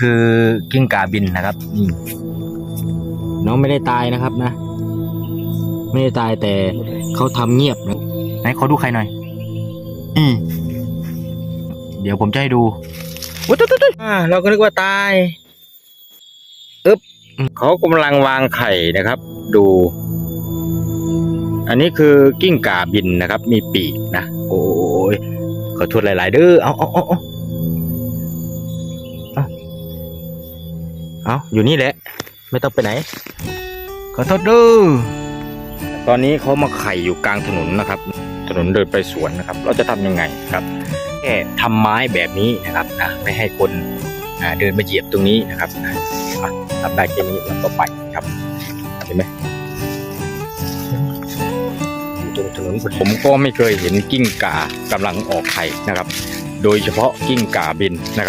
คือกิ้งก่าบินนะครับอืมน้องไม่ได้ตายนะครับนะ ไม่ได้ตายแต่เขาทำเงียบนะไหนขอดูใครหน่อย อืมเดี๋ยวผมจะให้ดูวุ้ยตุ๊ดตุ๊ดตุ๊ดอ่าเราก็นึกว่าตายอึ๊บอืมเขากำลังวางไข่นะครับ ดู อันนี้คือกิ้งก่าบินนะครับ มีปีกนะ โอ้ยขอโทษหลาย ๆ เด้อเอาเอาเอาเอาเอา เอาอยู่นี่แหละ ไม่ต้องไปไหน ขอโทษด้อตอนนี้เขามาไข่อยู่กลางถนนนะครับ ถนนเดินไปสวนนะครับ เราจะทำยังไงครับ แค่ทำไม้แบบนี้นะครับนะไม่ให้คนเดินมาเหยียบตรงนี้นะครับนะทำได้แค่นี้แล้วก็ไปครับเห็นไหมอยู่ตรงถนนผมก็ไม่เคยเห็นกิ้งก่ากำลังออกไข่นะครับ โดยเฉพาะกิ้งก่าบินนะครับ